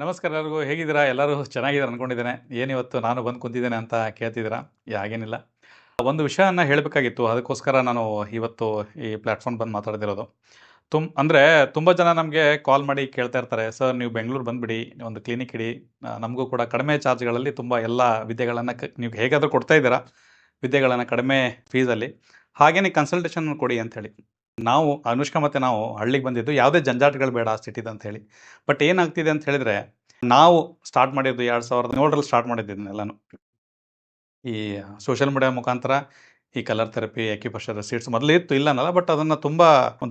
ನಮಸ್ಕಾರ ಎಲ್ಲರಿಗೂ, ಹೇಗಿದ್ದೀರಾ? ಎಲ್ಲರೂ ಚೆನ್ನಾಗಿದ್ದಾರೆ ಅನ್ಕೊಂಡಿದ್ದೇನೆ. ಏನಿವತ್ತು ನಾನು ಬಂದು ಕುಂತಿದ್ದೇನೆ ಅಂತ ಕೇಳ್ತಿದ್ದೀರಾ? ಹಾಗೇನಿಲ್ಲ. ಒಂದು ವಿಷಯನ ಹೇಳಬೇಕಾಗಿತ್ತು. ಅದಕ್ಕೋಸ್ಕರ ನಾನು ಇವತ್ತು ಈ ಪ್ಲ್ಯಾಟ್ಫಾರ್ಮ್ ಬಂದು ಮಾತಾಡ್ತಿರೋದು. ತುಮ್, ಅಂದರೆ ತುಂಬ ಜನ ನಮಗೆ ಕಾಲ್ ಮಾಡಿ ಕೇಳ್ತಾ ಇರ್ತಾರೆ. ಸರ್, ನೀವು ಬೆಂಗಳೂರು ಬಂದುಬಿಡಿ, ಒಂದು ಕ್ಲಿನಿಕ್ ಇಡಿ. ನಮಗೂ ಕೂಡ ಕಡಿಮೆ ಚಾರ್ಜ್ಗಳಲ್ಲಿ ತುಂಬ ಎಲ್ಲ ವಿದ್ಯೆಗಳನ್ನು ನೀವು ಹೇಗಾದರೂ ಕೊಡ್ತಾ ಇದ್ದೀರಾ? ವಿದ್ಯೆಗಳನ್ನು ಕಡಿಮೆ ಫೀಸಲ್ಲಿ. ಹಾಗೇನೇ ಕನ್ಸಲ್ಟೇಷನ್ ಕೊಡಿ ಅಂಥೇಳಿ. ನಾವು, ಅನುಷ್ಕಾ ಮತ್ತು ನಾವು ಹಳ್ಳಿಗೆ ಬಂದಿದ್ದು ಯಾವುದೇ ಜಂಜಾಟಗಳು ಬೇಡ ಸಿಟಿದು ಅಂತ ಹೇಳಿ. ಬಟ್ ಏನಾಗ್ತಿದೆ ಅಂತ ಹೇಳಿದ್ರೆ, ನಾವು ಸ್ಟಾರ್ಟ್ ಮಾಡಿದ್ದು ಎರಡು ಸಾವಿರದ ಏಳರಲ್ಲಿ ಸ್ಟಾರ್ಟ್ ಮಾಡಿದ್ದನ್ನೆಲ್ಲನು. ಈ ಸೋಷಿಯಲ್ ಮೀಡಿಯಾ ಮುಖಾಂತರ, ಈ ಕಲರ್ ಥೆರಪಿ ಅಕ್ಯುಪಂಕ್ಚರ್ ಸೀಟ್ಸ್ ಮೊದಲು ಇತ್ತು ಇಲ್ಲ ಬಟ್ ಅದನ್ನು ತುಂಬ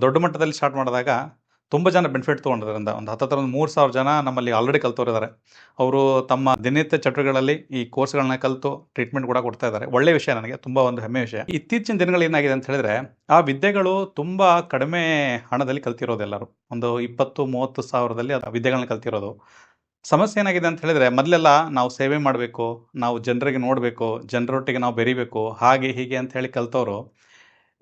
ದೊಡ್ಡ ಮಟ್ಟದಲ್ಲಿ ಸ್ಟಾರ್ಟ್ ಮಾಡಿದಾಗ ತುಂಬ ಜನ ಬೆನಿಫಿಟ್ ತೊಗೊಂಡಿರೋದ್ರಿಂದ. ಒಂದು ಹತ್ತತ್ರ ಒಂದು ಮೂರು ಸಾವಿರ ಜನ ನಮ್ಮಲ್ಲಿ ಆಲ್ರೆಡಿ ಕಲ್ತೋರಿದ್ದಾರೆ ಅವರು ತಮ್ಮ ದಿನನಿತ್ಯ ಚಟುವಟಿಕೆಗಳಲ್ಲಿ ಈ ಕೋರ್ಸ್ಗಳನ್ನ ಕಲಿತು ಟ್ರೀಟ್ಮೆಂಟ್ ಕೂಡ ಕೊಡ್ತಾ ಇದ್ದಾರೆ. ಒಳ್ಳೆಯ ವಿಷಯ ನನಗೆ, ತುಂಬ ಒಂದು ಹೆಮ್ಮೆ ವಿಷಯ. ಇತ್ತೀಚಿನ ದಿನಗಳು ಏನಾಗಿದೆ ಅಂತ ಹೇಳಿದ್ರೆ, ಆ ವಿದ್ಯೆಗಳು ತುಂಬ ಕಡಿಮೆ ಹಣದಲ್ಲಿ ಕಲ್ತಿರೋದು ಎಲ್ಲರೂ ಒಂದು ಇಪ್ಪತ್ತು, ಮೂವತ್ತು ಸಾವಿರದಲ್ಲಿ ಆ ವಿದ್ಯೆಗಳನ್ನ ಕಲ್ತಿರೋದು. ಸಮಸ್ಯೆ ಏನಾಗಿದೆ ಅಂತ ಹೇಳಿದ್ರೆ, ಮೊದಲೆಲ್ಲ ನಾವು ಸೇವೆ ಮಾಡಬೇಕು, ನಾವು ಜನರಿಗೆ ನೋಡಬೇಕು, ಜನರೊಟ್ಟಿಗೆ ನಾವು ಬೆರಿಬೇಕು, ಹಾಗೆ ಹೀಗೆ ಅಂತ ಹೇಳಿ ಕಲ್ತವರು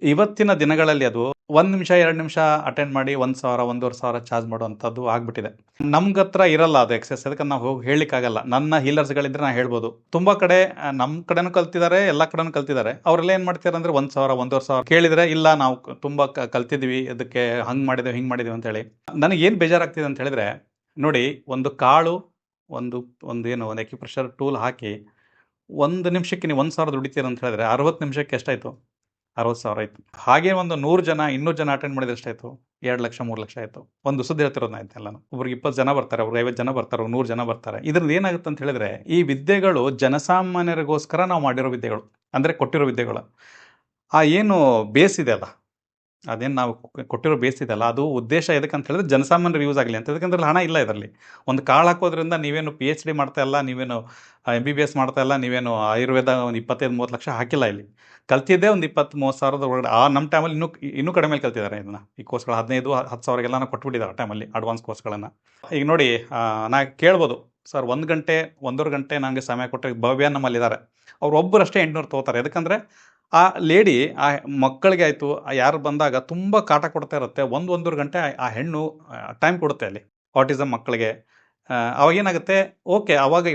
ಇವತ್ತಿನ ದಿನಗಳಲ್ಲಿ ಅದು ಒಂದು ನಿಮಿಷ, ಎರಡು ನಿಮಿಷ ಅಟೆಂಡ್ ಮಾಡಿ ಒಂದು ಸಾವಿರ, ಒಂದೂವರೆ ಸಾವಿರ ಚಾರ್ಜ್ ಮಾಡುವಂಥದ್ದು ಆಗ್ಬಿಟ್ಟಿದೆ. ನಮ್ಗ ಹತ್ರ ಇರಲ್ಲ ಅದು ಎಕ್ಸಸ್ ಅದಕ್ಕೆ ನಾವು ಹೋಗಿ ಹೇಳಲಿಕ್ಕಾಗಲ್ಲ. ನನ್ನ ಹೀಲರ್ಸ್ಗಳಿದ್ರೆ ನಾನು ಹೇಳ್ಬೋದು. ತುಂಬ ಕಡೆ ನಮ್ಮ ಕಡೆನೂ ಕಲ್ತಿದ್ದಾರೆ ಎಲ್ಲ ಕಡೆನೂ ಕಲ್ತಿದ್ದಾರೆ ಅವರೆಲ್ಲ ಏನು ಮಾಡ್ತಾರೆ ಅಂದರೆ ಒಂದು ಸಾವಿರ, ಒಂದೂವರೆ ಸಾವಿರ ಕೇಳಿದರೆ, ಇಲ್ಲ, ನಾವು ತುಂಬ ಕಲ್ತಿದ್ವಿ ಅದಕ್ಕೆ ಹಂಗೆ ಮಾಡಿದೆವು, ಹಿಂಗೆ ಮಾಡಿದ್ದೀವಿ ಅಂತೇಳಿ ನನಗೆ ಏನು ಬೇಜಾರಾಗ್ತಿದೆ ಅಂತ ಹೇಳಿದ್ರೆ, ನೋಡಿ, ಒಂದು ಕಾಳು, ಒಂದು ಒಂದು ಏನು, ಒಂದು ಎಕ್ಯುಪ್ರೆಷರ್ ಟೂಲ್ ಹಾಕಿ, ಒಂದು ನಿಮಿಷಕ್ಕೆ ನೀವು ಒಂದು ಸಾವಿರ ದುಡಿತೀರ ಅಂತ ಹೇಳಿದ್ರೆ, ಅರವತ್ತು ನಿಮಿಷಕ್ಕೆ ಎಷ್ಟಾಯಿತು? ಅರವತ್ತು ಸಾವಿರ ಆಯಿತು. ಹಾಗೆ ಒಂದು ನೂರು ಜನ, ಇನ್ನೂರು ಜನ ಅಟೆಂಡ್ ಮಾಡಿದ್ರೆ ಎಷ್ಟಾಯಿತು ಎರಡು ಲಕ್ಷ, ಮೂರು ಲಕ್ಷ ಆಯಿತು. ಒಂದು ಸುದ್ದಿ ಹೇಳ್ತಿರೋದು ಆಯ್ತು ಎಲ್ಲಾನು. ಒಬ್ರಿಗೆ ಇಪ್ಪತ್ತು ಜನ ಬರ್ತಾರೆ, ಒಬ್ರಿಗೆ ಐವತ್ತು ಜನ ಬರ್ತಾರೆ ನೂರು ಜನ ಬರ್ತಾರೆ. ಇದ್ರಲ್ಲಿ ಏನಾಗುತ್ತೆ ಅಂತ ಹೇಳಿದ್ರೆ, ಈ ವಿದ್ಯೆಗಳು ಜನಸಾಮಾನ್ಯರಿಗೋಸ್ಕರ ನಾವು ಮಾಡಿರೋ ವಿದ್ಯೆಗಳು, ಅಂದರೆ ಕೊಟ್ಟಿರೋ ವಿದ್ಯೆಗಳು. ಆ ಏನು ಬೇಸ್ ಇದೆ ಅಲ್ಲ? ಅದೇನು ನಾವು ಕೊಟ್ಟಿರೋ ಬೇಸ್ ಅದು ಉದ್ದೇಶ ಅಂತ ಹೇಳಿದ್ರೆ ಜನಸಾಮಾನ್ಯರು ಯೂಸ್ ಆಗಲಿ ಅಂತ. ಯಾಕಂದ್ರೆ ಹಣ ಇಲ್ಲ ಇದರಲ್ಲಿ. ಒಂದು ಕಾಳು ಹಾಕೋದ್ರಿಂದ ನೀವೇನು ಪಿ ಎಚ್ ಡಿ ಮಾಡ್ತಾ ಇಲ್ಲ, ನೀವೇನು ಎಂ ಬಿ ಬಿ ಎಸ್ ಮಾಡ್ತಾ ಇಲ್ಲ, ನೀವೇನು ಆಯುರ್ವೇದ ಒಂದು ಇಪ್ಪತ್ತೈದು, ಮೂವತ್ತು ಲಕ್ಷ ಹಾಕಿಲ್ಲ ಇಲ್ಲಿ. ಕಲ್ತಿದ್ದೆ ಒಂದು ಇಪ್ಪತ್ತು, ಮೂವತ್ತು ಸಾವಿರದ ಒಳಗಡೆ, ಆ ನಮ್ಮ ಟೈಮಲ್ಲಿ ಇನ್ನೂ ಇನ್ನೂ ಕಡಿಮೆ ಕಲ್ತಿದ್ದಾರೆ ಇದನ್ನ. ಈ ಕೋರ್ಸ್ಗಳು ಹದಿನೈದು ಹತ್ತು ಸಾವಿರಗೆಲ್ಲ ಕೊಟ್ಬಿಟ್ಟಿದ್ದಾರೆ ಆ ಟೈಮಲ್ಲಿ ಅಡ್ವಾನ್ಸ್ ಕೋರ್ಸ್ಗಳನ್ನು. ಈಗ ನೋಡಿ ನಾ ಕೇಳ್ಬೋದು, ಸರ್ ಒಂದು ಗಂಟೆ, ಒಂದೂವರೆ ಗಂಟೆ ನನಗೆ ಸಮಯ ಕೊಟ್ಟರೆ ಭವ್ಯ ನಮ್ಮಲ್ಲಿದ್ದಾರೆ. ಅವ್ರು ಒಬ್ಬರಷ್ಟೇ ಎಂಟುನೂರು ತೊಗೋತಾರೆ. ಯಾಕಂದರೆ ಆ ಲೇಡಿ, ಆ ಮಕ್ಕಳಿಗೆ ಆಯಿತು ಯಾರು ಬಂದಾಗ ತುಂಬ ಕಾಟ ಕೊಡ್ತಾ ಇರುತ್ತೆ. ಒಂದು ಒಂದೂವರೆ ಗಂಟೆ ಆ- ಹೆಣ್ಣು ಟೈಮ್ ಕೊಡುತ್ತೆ ಅಲ್ಲಿ ಆಟಿಸಮ್ ಮಕ್ಕಳಿಗೆ. ಅವಾಗ ಏನಾಗುತ್ತೆ, ಓಕೆ, ಅವಾಗ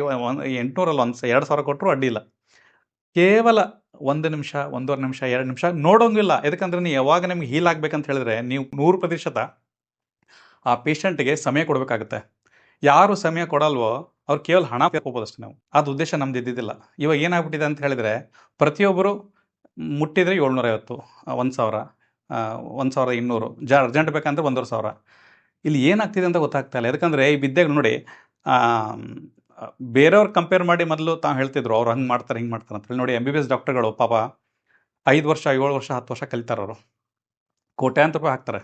ಎಂಟುನೂರಲ್ಲಿ, ಒಂದು ಎರಡು ಸಾವಿರ ಕೊಟ್ಟರು ಅಡ್ಡಿಲ್ಲ ಕೇವಲ ಒಂದು ನಿಮಿಷ, ಒಂದೂವರೆ ನಿಮಿಷ, ಎರಡು ನಿಮಿಷ ನೋಡೋಂಗಿಲ್ಲ ಯಾಕಂದ್ರೆ ನೀವು ಯಾವಾಗ ನಿಮ್ಗೆ ಹೀಲ್ ಆಗ್ಬೇಕಂತ ಹೇಳಿದ್ರೆ, ನೀವು ನೂರು ಪ್ರತಿಶತ ಆ ಪೇಷಂಟ್ಗೆ ಸಮಯ ಕೊಡಬೇಕಾಗುತ್ತೆ. ಯಾರು ಸಮಯ ಕೊಡಲ್ವೋ, ಅವ್ರು ಕೇವಲ ಹಣ ತಗೋಬೋದು ಅಷ್ಟೇ ನಾವು. ಅದು ಉದ್ದೇಶ ನಮ್ದು ಇದ್ದಿದ್ದಿಲ್ಲ. ಇವಾಗ ಏನಾಗ್ಬಿಟ್ಟಿದೆ ಅಂತ ಹೇಳಿದ್ರೆ, ಪ್ರತಿಯೊಬ್ಬರು ಮುಟ್ಟಿದ್ರೆ ಏಳ್ನೂರೈವತ್ತು ಒಂದು ಸಾವಿರ ಒಂದು ಸಾವಿರದ ಇನ್ನೂರು, ಜ, ಅರ್ಜೆಂಟ್ ಬೇಕಂದ್ರೆ ಒಂದೂವರೆ ಸಾವಿರ. ಇಲ್ಲಿ ಏನಾಗ್ತಿದೆ ಅಂತ ಗೊತ್ತಾಗ್ತಾ ಇಲ್ಲ. ಯಾಕಂದರೆ ಈ ವಿದ್ಯೆಗೆ ನೋಡಿ ಬೇರೆಯವ್ರು ಕಂಪೇರ್ ಮಾಡಿ ಮೊದಲು ತಾವು ಹೇಳ್ತಿದ್ರು, ಅವ್ರು ಹಂಗೆ ಮಾಡ್ತಾರೆ, ಹಿಂಗೆ ಮಾಡ್ತಾರೆ ಅಂತೇಳಿ. ನೋಡಿ ಎಂ ಬಿ ಬಿ ಎಸ್ ಡಾಕ್ಟರ್ಗಳು ಪಾಪ ಐದು ವರ್ಷ, ಏಳು ವರ್ಷ, ಹತ್ತು ವರ್ಷ ಕಲಿತಾರೆ ಅವರು. ಕೋಟ್ಯಾಂತರ ರೂಪಾಯಿ ಹಾಕ್ತಾರೆ.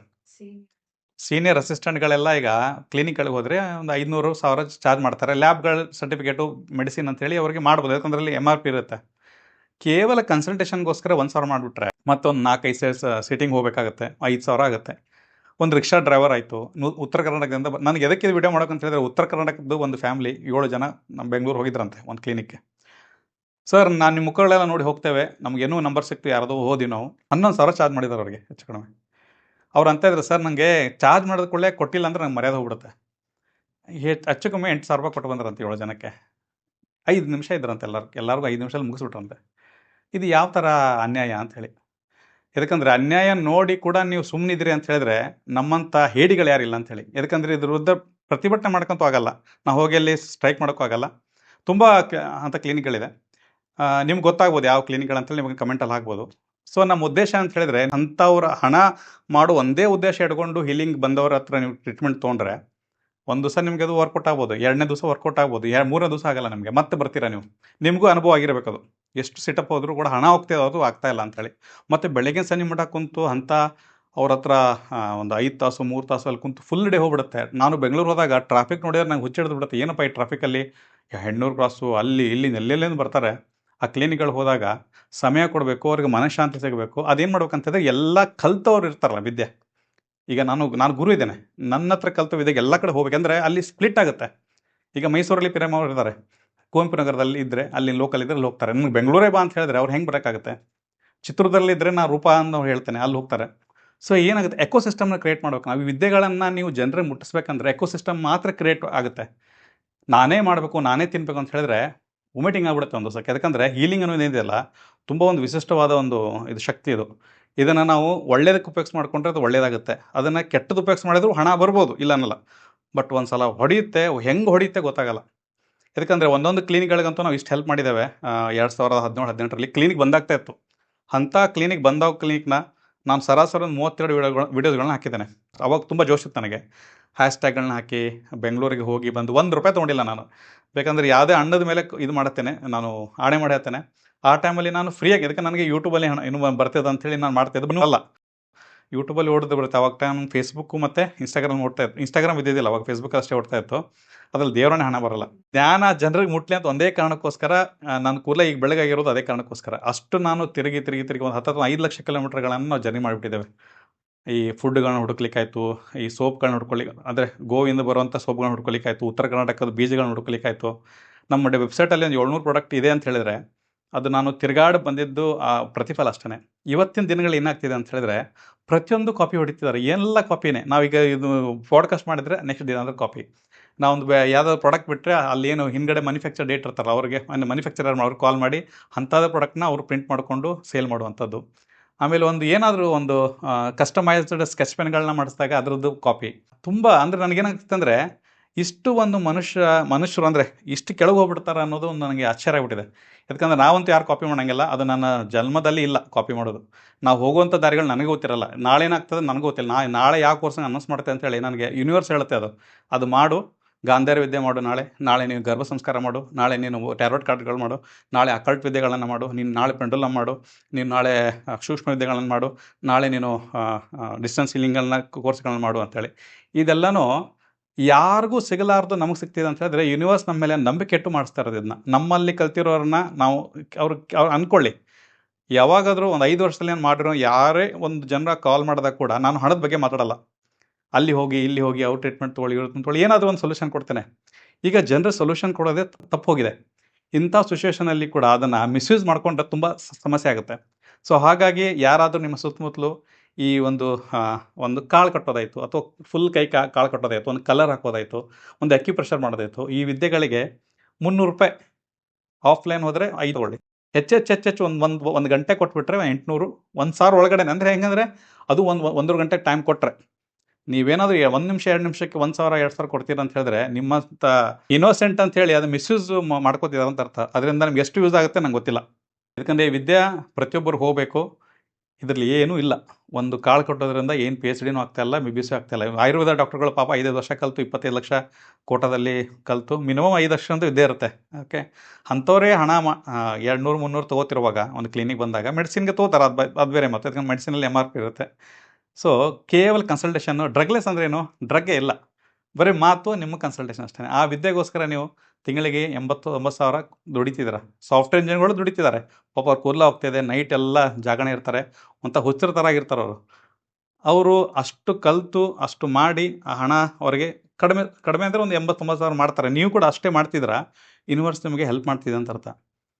ಸೀನಿಯರ್ ಅಸಿಸ್ಟೆಂಟ್ಗಳೆಲ್ಲ ಈಗ ಕ್ಲಿನಿಕ್ಗಳಿಗೆ ಹೋದರೆ ಒಂದು ಐದುನೂರು ಸಾವಿರ ಚಾರ್ಜ್ ಮಾಡ್ತಾರೆ. ಲ್ಯಾಬ್ಗಳ ಸರ್ಟಿಫಿಕೇಟು ಮೆಡಿಸಿನ್ ಅಂತೇಳಿ ಅವರಿಗೆ ಮಾಡ್ಬೋದು. ಯಾಕಂದ್ರೆ ಅಲ್ಲಿ ಎಂ ಆರ್ ಪಿ ಇರುತ್ತೆ. ಕೇವಲ ಕನ್ಸಲ್ಟೇಷನ್ಗೋಸ್ಕರ ಒಂದು ಸಾವಿರ ಮಾಡಿಬಿಟ್ರೆ ಮತ್ತೊಂದು ನಾಲ್ಕೈದು ಸೇರ್ಸ್ ಸೀಟಿಂಗ್ ಹೋಗಬೇಕಾಗುತ್ತೆ, ಐದು ಸಾವಿರ ಆಗುತ್ತೆ. ಒಂದು ರಿಕ್ಷಾ ಡ್ರೈವರ್ ಆಯಿತು ಉತ್ತರ ಕರ್ನಾಟಕದಿಂದ ನನಗೆ ಎದಕ್ಕೆ ಇದು ವಿಡಿಯೋ ಅಂತ ಹೇಳಿದ್ರೆ ಉತ್ತರ ಕರ್ನಾಟಕದ್ದು ಒಂದು ಫ್ಯಾಮಿಲಿ ಏಳು ಜನ ನಮ್ಮ ಬೆಂಗಳೂರು ಹೋಗಿದ್ರಂತೆ ಒಂದು ಕ್ಲಿನಿಕ್ಗೆ ಸರ್ ನಾನು ನಿಮ್ಮ ಮುಖಗಳೆಲ್ಲ ನೋಡಿ ಹೋಗ್ತೇವೆ ನಮಗೇನೂ ನಂಬರ್ ಸಿಕ್ತು, ಯಾರ್ದೋ ಹೋದಿ ನಾವು. ಹನ್ನೊಂದು ಸಾವಿರ ಚಾರ್ಜ್ ಮಾಡಿದ್ದಾರೆ ಅವ್ರಿಗೆ, ಹೆಚ್ಚು ಕಡಿಮೆ. ಅವ್ರು ಅಂತ ಇದ್ರು ಸರ್ ನನಗೆ ಚಾರ್ಜ್ ಮಾಡಿದ ಕೂಡಲೇ ಕೊಟ್ಟಿಲ್ಲ ಅಂದ್ರೆ ನಂಗೆ ಮರ್ಯಾದೆ ಹೋಗ್ಬಿಡುತ್ತೆ. ಹೆಚ್ಚು ಕಮ್ಮಿ ಎಂಟು ಸಾವಿರ ರೂಪಾಯಿ ಕೊಟ್ಟು ಬಂದ್ರಂತೆ ಏಳು ಜನಕ್ಕೆ. ಐದು ನಿಮಿಷ ಇದ್ರಂತೆ ಎಲ್ಲರೂ, ಎಲ್ಲರಿಗೂ ಐದು ನಿಮಿಷದಲ್ಲಿ ಮುಗಿಸ್ಬಿಟ್ರಂತೆ. ಇದು ಯಾವ ಥರ ಅನ್ಯಾಯ ಅಂತ ಹೇಳಿ. ಯಾಕಂದರೆ ಅನ್ಯಾಯ ನೋಡಿ ಕೂಡ ನೀವು ಸುಮ್ಮನಿದ್ರಿ ಅಂತ ಹೇಳಿದ್ರೆ ನಮ್ಮಂಥ ಹೇಡಿಗಳು ಯಾರಿಲ್ಲ ಅಂತ ಹೇಳಿ. ಯಾಕಂದರೆ ಇದ್ರ ವಿರುದ್ಧ ಪ್ರತಿಭಟನೆ ಮಾಡ್ಕೊಂತೂ ಆಗಲ್ಲ. ನಾವು ಹೋಗಿ ಅಲ್ಲಿ ಸ್ಟ್ರೈಕ್ ಮಾಡೋಕ್ಕೂ ಆಗಲ್ಲ. ತುಂಬ ಅಂಥ ಕ್ಲಿನಿಕ್ಗಳಿದೆ ನಿಮ್ಗೆ ಗೊತ್ತಾಗ್ಬೋದು ಯಾವ ಕ್ಲಿನಿಕ್ಗಳಂತೇಳಿ ನಿಮಗೆ ಕಮೆಂಟಲ್ಲಿ ಹಾಕ್ಬೋದು. ಸೊ, ನಮ್ಮ ಉದ್ದೇಶ ಅಂತ ಹೇಳಿದ್ರೆ ಅಂಥವ್ರ ಹಣ ಮಾಡೋ ಒಂದೇ ಉದ್ದೇಶ ಇಟ್ಕೊಂಡು ಹೀಲಿಂಗ್ ಬಂದವ್ರ ಹತ್ರ ನೀವು ಟ್ರೀಟ್ಮೆಂಟ್ ತೊಗೊಂಡ್ರೆ ಒಂದು ದಿವಸ ನಿಮಗೆ ಅದು ವರ್ಕೌಟ್ ಆಗ್ಬೋದು. ಎರಡನೇ ದಿವಸ ವರ್ಕೌಟ್ ಆಗ್ಬೋದು. ಎರಡು ಮೂರನೇ ದಿವಸ ಆಗಲ್ಲ ನಮಗೆ. ಮತ್ತೆ ಬರ್ತೀರಾ ನೀವು? ನಿಮಗೂ ಅನುಭವ ಆಗಿರಬೇಕದು ಎಷ್ಟು ಸಿಟಪ್ ಹೋದರೂ ಕೂಡ ಹಣ ಹೋಗ್ತಾ ಅದು ಆಗ್ತಾಯಿಲ್ಲ ಅಂತೇಳಿ ಮತ್ತು ಬೆಳಗ್ಗೆ ಸನಿ ಮಠ ಕುಂತು ಅಂತ ಅವ್ರ ಹತ್ರ ಒಂದು ಐದು ತಾಸು, ಮೂರು ತಾಸು ಅಲ್ಲಿ ಕುಂತು ಫುಲ್ ಡೇ ಹೋಗ್ಬಿಡುತ್ತೆ. ನಾನು ಬೆಂಗಳೂರು ಹೋದಾಗ ಟ್ರಾಫಿಕ್ ನೋಡಿದ್ರೆ ನಂಗೆ ಹುಚ್ಚಿಡ್ದು ಬಿಡುತ್ತೆ ಏನಪ್ಪ ಈ ಟ್ರಾಫಿಕಲ್ಲಿ ಹೆಣ್ಣೂರು ಕ್ರಾಸು ಅಲ್ಲಿ, ಇಲ್ಲಿ ಎಲ್ಲೆಲ್ಲಿಂದ ಬರ್ತಾರೆ. ಆ ಕ್ಲಿನಿಕ್ಗಳು ಹೋದಾಗ ಸಮಯ ಕೊಡಬೇಕು, ಅವ್ರಿಗೆ ಮನಃಶಾಂತಿ ಸಿಗಬೇಕು. ಅದೇನು ಮಾಡ್ಬೇಕಂತಂದ್ರೆ ಎಲ್ಲ ಕಲ್ತವ್ರು ಇರ್ತಾರಲ್ಲ ವಿದ್ಯೆ. ಈಗ ನಾನು ನಾನು ಗುರು ಇದ್ದೇನೆ. ನನ್ನ ಹತ್ರ ಕಲ್ತ ವಿದ್ಯೆಗೆ ಎಲ್ಲ ಕಡೆ ಹೋಗ್ಬೇಕಂದ್ರೆ ಅಲ್ಲಿ ಸ್ಪ್ಲಿಟ್ ಆಗುತ್ತೆ. ಈಗ ಮೈಸೂರಲ್ಲಿ ಪ್ರೇಮ ಅವ್ರು ಇದ್ದಾರೆ. ಕುವೆಂಪು ನಗರದಲ್ಲಿ ಇದ್ದರೆ ಅಲ್ಲಿ ಲೋಕಲ್ ಇದ್ದರೆ ಅಲ್ಲಿ ಹೋಗ್ತಾರೆ. ನಿಮ್ಗೆ ಬೆಂಗಳೂರೇ ಬಾ ಅಂತ ಹೇಳಿದ್ರೆ ಅವ್ರು ಹೆಂಗೆ ಬರೋಕ್ಕಾಗುತ್ತೆ? ಚಿತ್ರದಲ್ಲಿ ಇದ್ದರೆ ನಾ ರೂಪ ಅಂತ ಹೇಳ್ತೇನೆ, ಅಲ್ಲಿ ಹೋಗ್ತಾರೆ. ಸೊ ಏನಾಗುತ್ತೆ? ಎಕೋಸಿಸ್ಟಮ್ನ ಕ್ರಿಯೇಟ್ ಮಾಡ್ಬೇಕು. ನಾವು ವಿದ್ಯೆಗಳನ್ನು ನೀವು ಜನರಿಗೆ ಮುಟ್ಟಿಸ್ಬೇಕಂದ್ರೆ ಎಕೋಸಿಸ್ಟಮ್ ಮಾತ್ರ ಕ್ರಿಯೇಟ್ ಆಗುತ್ತೆ. ನಾನೇ ಮಾಡಬೇಕು, ನಾನೇ ತಿನ್ನಬೇಕು ಅಂತ ಹೇಳಿದ್ರೆ ವಾಮಿಟಿಂಗ್ ಆಗ್ಬಿಡುತ್ತೆ ಒಂದು ಸಕ್ಕೆ ಯಾಕಂದರೆ ಹೀಲಿಂಗ್ ಅನ್ನೋದು ಏನಿದೆಯಲ್ಲ ತುಂಬ ಒಂದು ವಿಶಿಷ್ಟವಾದ ಒಂದು ಇದು ಶಕ್ತಿ ಇದು. ಇದನ್ನು ನಾವು ಒಳ್ಳೇದಕ್ಕೆ ಉಪಯೋಗಿಸ್ ಮಾಡಿಕೊಂಡ್ರೆ ಅದು ಒಳ್ಳೇದಾಗುತ್ತೆ. ಅದನ್ನು ಕೆಟ್ಟದ್ದು ಉಪಯೋಗಿಸ್ ಮಾಡಿದ್ರು ಹಣ ಬರ್ಬೋದು ಇಲ್ಲ ಅನ್ನಲ್ಲ ಬಟ್ ಒಂದು ಸಲ ಹೊಡೆಯುತ್ತೆ, ಹೆಂಗೆ ಹೊಡೆಯುತ್ತೆ ಗೊತ್ತಾಗಲ್ಲ. ಯಾಕಂದರೆ ಒಂದೊಂದು ಕ್ಲಿನಿಕ್ಗಳಿಗಂತೂ ನಾವು ಇಷ್ಟು ಹೆಲ್ಪ್ ಮಾಡಿದ್ದೇವೆ. ಎರಡು ಸಾವಿರದ ಹದಿನೇಳು, ಹದಿನೆಂಟರಲ್ಲಿ ಕ್ಲಿನಿಕ್ ಬಂದಾಗ್ತಾ ಇತ್ತು. ಅಂಥ ಕ್ಲಿನಿಕ್ ಬಂದಾಗ ಕ್ಲಿನಿಕ್ನ ನಾನು ಸರಾಸರಿ ಒಂದು ಮೂವತ್ತೆರಡು ವಿಡಿಯೋಗಳು ವಿಡಿಯೋಸ್ಗಳನ್ನ ಹಾಕಿದ್ದೇನೆ. ಅವಾಗ ತುಂಬ ಜೋಶ್ ಇತ್ತು ನನಗೆ. ಹ್ಯಾಶ್ ಟ್ಯಾಗ್ಗಳನ್ನ ಹಾಕಿ, ಬೆಂಗಳೂರಿಗೆ ಹೋಗಿ ಬಂದು ಒಂದು ರೂಪಾಯಿ ತೊಗೊಂಡಿಲ್ಲ ನಾನು. ಬೇಕಂದ್ರೆ ಯಾವುದೇ ಅಣ್ಣದ ಮೇಲೆ ಇದು ಮಾಡ್ತೇನೆ, ನಾನು ಆಣೆ ಮಾಡಿರ್ತೇನೆ ಆ ಟೈಮಲ್ಲಿ ನಾನು ಫ್ರೀಯಾಗಿ ಅದಕ್ಕೆ ನನಗೆ ಯೂಟ್ಯೂಬಲ್ಲಿ ಹಣ, ಇನ್ನೂ ಬರ್ತದೆ ಅಂತೇಳಿ ನಾನು ಮಾಡ್ತಿದ್ದೆ ಅಲ್ಲ. ಯೂಟ್ಯೂಬಲ್ಲಿ ಓಡಿದ್ರೆ ಬರುತ್ತೆ. ಅವಾಗ ಟೈಮ್ ಫೇಸ್ಬುಕ್ಕು ಮತ್ತು ಇನ್ಸ್ಟಾಗ್ರಾಮ್ ಓಡ್ತಾ ಇತ್ತು. ಇನ್ಸ್ಟಾಗ್ರಾಮ್ ಇದ್ದಿದ್ದಿಲ್ಲ, ಅವಾಗ ಫೇಸ್ಬುಕ್ ಅಷ್ಟೇ ಓಡ್ತಾ ಇತ್ತು. ಅದ್ರಲ್ಲಿ ದೇವರನ್ನೇ ಹಣ ಬರಲ್ಲ. ಜ್ಞಾನ ಜನರಿಗೆ ಮುಟ್ಲಿ ಅಂತ ಒಂದೇ ಕಾರಣಕ್ಕೋಸ್ಕರ ನಾನು ಕೂದಲ ಈಗ ಬೆಳಗಾಗಿರೋದು ಅದೇ ಕಾರಣಕ್ಕೋಸ್ಕರ. ಅಷ್ಟು ನಾನು ತಿರುಗಿ ತಿರುಗಿ ತಿರುಗಿ ಒಂದು ಹತ್ತು ಐದು ಲಕ್ಷ ಕಿಲೋಮೀಟರ್ಗಳನ್ನು ನಾವು ಜರ್ನಿ ಮಾಡಿಬಿಟ್ಟಿದ್ದೇವೆ. ಈ ಫುಡ್ಗಳನ್ನ ಹುಡುಕ್ಲಿಕ್ಕಾಯ್ತು, ಈ ಸೋಪ್ಗಳನ್ನ ಹುಡ್ಕೊಳ್ಲಿಕ್ಕೆ ಅಂದರೆ ಗೋವಿಂದ ಬರುವಂಥ ಸೋಪ್ಗಳನ್ನ ಹುಡ್ಕೊಳ್ಲಿಕ್ಕಾಯ್ತು, ಉತ್ತರ ಕರ್ನಾಟಕದ ಬೀಜಗಳನ್ನ ಹುಡ್ಕೊಳ್ಲಿಕ್ಕಾಯ್ತು. ನಮ್ಮ ವೆಬ್ಸೈಟಲ್ಲಿ ಒಂದು ಏಳ್ನೂರು ಪ್ರಾಡಕ್ಟ್ ಇದೆ ಅಂತ ಹೇಳಿದ್ರೆ ಅದು ನಾನು ತಿರುಗಾಡಿ ಬಂದಿದ್ದು ಆ ಪ್ರತಿಫಲ ಅಷ್ಟೇ ಇವತ್ತಿನ ದಿನಗಳು ಏನಾಗ್ತಿದೆ ಅಂತ ಹೇಳಿದ್ರೆ, ಪ್ರತಿಯೊಂದು ಕಾಪಿ ಹೊಡಿತಿದ್ದಾರೆ. ಎಲ್ಲ ಕಾಪಿನೇ ನಾವೀಗ ಇದು ಪಾಡ್ಕಾಸ್ಟ್ ಮಾಡಿದರೆ ನೆಕ್ಸ್ಟ್ ದಿನ ಅಂದರೆ ಕಾಪಿ ನಾವೊಂದು ಬೇ, ಯಾವುದಾದ್ರು ಪ್ರಾಡಕ್ಟ್ ಬಿಟ್ಟರೆ ಏನು ಹಿಂದ್ಗಡೆ ಮ್ಯಾನುಫ್ಯಾಕ್ಚರ್ ಡೇಟ್ ಇರ್ತಾರಲ್ಲ ಅವ್ರಿಗೆ ಮ್ಯಾನುಫ್ಯಾಕ್ಚರರ್ ಅವ್ರಿಗೆ ಕಾಲ್ ಮಾಡಿ ಅಂಥದ್ದು ಪ್ರಾಡಕ್ಟ್ನ ಅವರು ಪ್ರಿಂಟ್ ಮಾಡಿಕೊಂಡು ಸೇಲ್ ಮಾಡುವಂಥದ್ದು. ಆಮೇಲೆ ಒಂದು ಏನಾದರೂ ಒಂದು ಕಸ್ಟಮೈಸ್ಡ್ ಸ್ಕೆಚ್ ಪೆನ್ಗಳನ್ನ ಮಾಡಿಸಿದಾಗ ಅದರದ್ದು ಕಾಪಿ ತುಂಬ, ಅಂದರೆ ನನಗೇನಾಗ್ತಿತ್ತು ಅಂದರೆ ಇಷ್ಟು ಒಂದು ಮನುಷ್ಯ, ಮನುಷ್ಯರು ಅಂದರೆ ಇಷ್ಟು ಕೆಳಗೆ ಹೋಗ್ಬಿಡ್ತಾರೆ ಅನ್ನೋದು ಒಂದು ನನಗೆ ಆಶ್ಚರ್ಯ ಆಗ್ಬಿಟ್ಟಿದೆ. ಯಾಕಂದ್ರೆ ನಾವಂತೂ ಯಾರು ಕಾಪಿ ಮಾಡೋಂಗಿಲ್ಲ. ಅದು ನನ್ನ ಜನ್ಮದಲ್ಲಿ ಇಲ್ಲ ಕಾಪಿ ಮಾಡೋದು. ನಾವು ಹೋಗುವಂಥ ದಾರಿಗಳು ನನಗೆ ಗೊತ್ತಿರಲ್ಲ. ನಾಳೆ ಏನಾಗ್ತದೆ ನನಗೆ ಗೊತ್ತಿಲ್ಲ. ನಾ, ನಾಳೆ ಯಾವ ಕೋರ್ಸ್ನ ಅನೌನ್ಸ್ ಮಾಡುತ್ತೆ ಅಂತೇಳಿ ನನಗೆ ಯೂನಿವರ್ಸ್ ಹೇಳುತ್ತೆ ಅದು. ಅದು ಮಾಡು. ಗಾಂಧಾರ ವಿದ್ಯೆ ಮಾಡು ನಾಳೆ. ನಾಳೆ ನೀನು ಗರ್ಭ ಸಂಸ್ಕಾರ ಮಾಡು. ನಾಳೆ ನೀನು ಟ್ಯಾರೋಟ್ ಕಾರ್ಡ್ಗಳು ಮಾಡು. ನಾಳೆ ಅಕಲ್ಟ್ ವಿದ್ಯೆಗಳನ್ನು ಮಾಡು. ನೀನು ನಾಳೆ ಪೆಂಡುಲಮ್ ಮಾಡು. ನೀನು ನಾಳೆ ಸೂಕ್ಷ್ಮ ವಿದ್ಯೆಗಳನ್ನು ಮಾಡು. ನಾಳೆ ನೀನು ಡಿಸ್ಟೆನ್ಸ್ ಹೀಲಿಂಗ್ಗಳನ್ನ ಕೋರ್ಸ್ಗಳನ್ನ ಮಾಡು ಅಂತೇಳಿ ಇದೆಲ್ಲನೂ ಯಾರಿಗೂ ಸಿಗಲಾರ್ದು ನಮಗೆ ಸಿಗ್ತಿದೆ ಅಂತ ಹೇಳಿದ್ರೆ ಯೂನಿವರ್ಸ್ ನಮ್ಮ ಮೇಲೆ ನಂಬಿಕೆ ಇಟ್ಟು ಮಾಡಿಸ್ತಾ ಇರೋದು ನಮ್ಮಲ್ಲಿ ಕಲ್ತಿರೋರನ್ನ ನಾವು ಅವ್ರು ಅವ್ರು ಅಂದ್ಕೊಳ್ಳಿ ಯಾವಾಗಾದರೂ ಒಂದು ಐದು ವರ್ಷದಲ್ಲಿ ಏನು ಮಾಡಿರೋ ಯಾರೇ ಒಂದು ಜನರ ಕಾಲ್ ಮಾಡಿದಾಗ ಕೂಡ ನಾನು ಹಣದ ಬಗ್ಗೆ ಮಾತಾಡಲ್ಲ. ಅಲ್ಲಿ ಹೋಗಿ, ಇಲ್ಲಿ ಹೋಗಿ, ಅವ್ರು ಟ್ರೀಟ್ಮೆಂಟ್ ತೊಗೊಳ್ಳಿ, ಇವ್ರು ತೊಗೊಳ್ಳಿ, ಏನಾದರೂ ಒಂದು ಸೊಲ್ಯೂಷನ್ ಕೊಡ್ತೇನೆ. ಈಗ ಜನರ ಸೊಲ್ಯೂಷನ್ ಕೊಡೋದೇ ತಪ್ಪು ಹೋಗಿದೆ. ಇಂಥ ಸಿಚುವೇಷನಲ್ಲಿ ಕೂಡ ಅದನ್ನು ಮಿಸ್ಯೂಸ್ ಮಾಡಿಕೊಂಡ್ರೆ ತುಂಬ ಸಮಸ್ಯೆ ಆಗುತ್ತೆ. ಸೊ ಹಾಗಾಗಿ ಯಾರಾದರೂ ನಿಮ್ಮ ಸುತ್ತಮುತ್ತಲು ಈ ಒಂದು ಒಂದು ಕಾಳು ಕಟ್ಟೋದಾಯಿತು ಅಥವಾ ಫುಲ್ ಕೈ ಕಾ, ಕಾಳು ಕಟ್ಟೋದಾಯಿತು, ಒಂದು ಕಲರ್ ಹಾಕೋದಾಯಿತು, ಒಂದು ಅಕ್ಕಿ ಪ್ರೆಷರ್ ಮಾಡೋದಾಯಿತು, ಈ ವಿದ್ಯೆಗಳಿಗೆ ಮುನ್ನೂರು ರೂಪಾಯಿ ಆಫ್ಲೈನ್ ಹೋದರೆ ಐದು ತಗೊಳ್ಳಿ. ಹೆಚ್ಚೆಚ್ಚು ಹೆಚ್ಚೆಚ್ಚು ಒಂದು ಒಂದು ಒಂದು ಗಂಟೆ ಕೊಟ್ಬಿಟ್ರೆ ಎಂಟುನೂರು, ಒಂದು ಸಾವಿರ ಒಳಗಡೆ ಅಂದರೆ ಹೆಂಗಂದರೆ ಅದು ಒಂದು ಒಂದೂರು ಗಂಟೆ ಟೈಮ್ ಕೊಟ್ಟರೆ ನೀವೇನಾದರೂ ಒಂದು ನಿಮಿಷ, ಎರಡು ನಿಮಿಷಕ್ಕೆ ಒಂದು ಸಾವಿರ, ಎರಡು ಸಾವಿರ ಕೊಡ್ತೀರ ಅಂತ ಹೇಳಿದ್ರೆ ನಿಮ್ಮಂಥ ಇನ್ನೋಸೆಂಟ್ ಅಂತ ಹೇಳಿ ಅದು ಮಿಸ್ಯೂಸ್ ಮಾಡ್ಕೋತಿದ್ದಾರೆ ಅಂತ ಅರ್ಥ. ಅದರಿಂದ ನಮ್ಗೆ ಎಷ್ಟು ಯೂಸ್ ಆಗುತ್ತೆ ನಂಗೆ ಗೊತ್ತಿಲ್ಲ. ಯಾಕಂದರೆ ಈ ವಿದ್ಯೆ ಪ್ರತಿಯೊಬ್ಬರು ಹೋಗಬೇಕು. ಇದರಲ್ಲಿ ಏನೂ ಇಲ್ಲ. ಒಂದು ಕಾಳು ಕೊಟ್ಟೋದ್ರಿಂದ ಏನು ಪಿ ಎಚ್ ಡಿನೂ ಆಗ್ತಾಯಿಲ್ಲ ಬಿ ಬಿ ಸಿ ಆಗ್ತಾ ಇಲ್ಲ. ಆಯುರ್ವೇದ ಡಾಕ್ಟರ್ಗಳು ಪಾಪ ಐದೈದು ವರ್ಷ ಕಲಿತು, ಇಪ್ಪತ್ತೈದು ಲಕ್ಷ ಕೋಟದಲ್ಲಿ ಕಲಿತು, ಮಿನಿಮಮ್ ಐದು ವರ್ಷ ಅಂತೂ ಇದ್ದೇ ಇರುತ್ತೆ. ಓಕೆ? ಅಂಥವರೇ ಹಣ ಮಾ ಎರಡು ನೂರು ಮುನ್ನೂರು ತೊಗೋತಿರುವಾಗ ಒಂದು ಕ್ಲಿನಿಕ್ ಬಂದಾಗ ಮೆಡಿಸಿನ್ಗೆ ತೊಗೋತಾರೆ, ಅದು ಅದು ಬೇರೆ ಮತ್ತು ಅದಕ್ಕೆ ಮೆಡಿಸಿನಲ್ಲಿ ಎಂ ಆರ್ ಪಿ ಇರುತ್ತೆ. ಸೊ ಕೇವಲ ಕನ್ಸಲ್ಟೇಷನ್ನು ಡ್ರಗ್ಲೆಸ್ ಅಂದ್ರೇನು? ಡ್ರಗ್ಗೆ ಇಲ್ಲ. ಬರೀ ಮಾತು, ನಿಮ್ಮ ಕನ್ಸಲ್ಟೇಷನ್ ಅಷ್ಟೇ ಆ ವಿದ್ಯೆಗೋಸ್ಕರ ನೀವು ತಿಂಗಳಿಗೆ ಎಂಬತ್ತು ಒಂಬತ್ತು ಸಾವಿರ ದುಡಿತಿದ್ದಾರೆ ಸಾಫ್ಟ್ವೇರ್ ಇಂಜಿನಿಯರ್ಗಳು ದುಡಿತಿದ್ದಾರೆ ಪಾಪ ಅವ್ರು ಕೂದಲ ಹೋಗ್ತಿದೆ ನೈಟ್ ಎಲ್ಲ ಜಾಗರಣೆ ಇರ್ತಾರೆ, ಅಂತ ಹುಚ್ಚರ ಥರ ಆಗಿರ್ತಾರೆ ಅವರು. ಅವರು ಅಷ್ಟು ಕಲಿತು, ಅಷ್ಟು ಮಾಡಿ ಆ ಹಣ ಅವರಿಗೆ ಕಡಿಮೆ ಕಡಿಮೆ ಅಂದರೆ ಒಂದು ಎಂಬತ್ತೊಂಬತ್ತು ಸಾವಿರ ಮಾಡ್ತಾರೆ. ನೀವು ಕೂಡ ಅಷ್ಟೇ ಮಾಡ್ತಿದ್ರೆ ಯೂನಿವರ್ಸ್ ನಿಮಗೆ ಹೆಲ್ಪ್ ಮಾಡ್ತಿದೆ ಅಂತ ಅರ್ಥ.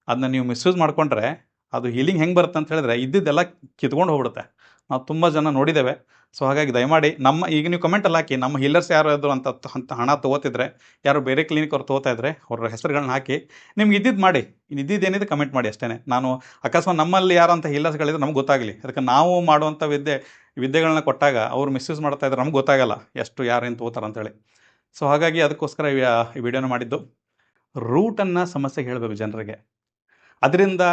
ಅದನ್ನ ನೀವು ಮಿಸ್ಯೂಸ್ ಮಾಡಿಕೊಂಡ್ರೆ ಅದು ಹೀಲಿಂಗ್ ಹೆಂಗೆ ಬರುತ್ತೆ ಅಂತ ಹೇಳಿದ್ರೆ ಇದ್ದಿದ್ದೆಲ್ಲ ಕಿತ್ಕೊಂಡು ಹೋಗ್ಬಿಡುತ್ತೆ. ನಾವು ತುಂಬ ಜನ ನೋಡಿದ್ದೇವೆ. ಸೊ ಹಾಗಾಗಿ ದಯಮಾಡಿ ನಮ್ಮ, ಈಗ ನೀವು ಕಮೆಂಟಲ್ಲಿ ಹಾಕಿ, ನಮ್ಮ ಹೀಲರ್ಸ್ ಯಾರು ಇದ್ರು ಅಂತ ಅಂತ ಹಣ ತೊಗೋತಿದ್ರೆ, ಯಾರು ಬೇರೆ ಕ್ಲಿನಿಕ್ ಅವ್ರು ತೊಗೋತಾ ಇದ್ರೆ, ಅವ್ರ ಹೆಸರುಗಳನ್ನ ಹಾಕಿ, ನಿಮ್ಗೆ ಇದ್ದಿದ್ದು ಮಾಡಿ. ಇದ್ದಿದ್ದು ಏನಿದೆ ಕಮೆಂಟ್ ಮಾಡಿ ಅಷ್ಟೇ ನಾನು ಅಕಸ್ಮಾತ್ ನಮ್ಮಲ್ಲಿ ಯಾರು ಅಂತ ಹೀಲರ್ಸ್ಗಳಿದ್ರೆ ನಮ್ಗೆ ಗೊತ್ತಾಗಲಿ. ಅದಕ್ಕೆ ನಾವು ಮಾಡುವಂಥ ವಿದ್ಯೆ ವಿದ್ಯೆಗಳನ್ನ ಕೊಟ್ಟಾಗ ಅವ್ರು ಮಿಸ್ಯೂಸ್ ಮಾಡ್ತಾ ಇದ್ರೆ ನಮ್ಗೆ ಗೊತ್ತಾಗಲ್ಲ ಎಷ್ಟು ಯಾರು ಏನು ತೊಗೋತಾರೆ ಅಂತೇಳಿ ಸೊ ಹಾಗಾಗಿ ಅದಕ್ಕೋಸ್ಕರ ಈ ವಿಡಿಯೋನ ಮಾಡಿದ್ದು ರೂಟನ್ನು ಸಮಸ್ಯೆ ಹೇಳಬೇಕು ಜನರಿಗೆ. ಅದರಿಂದ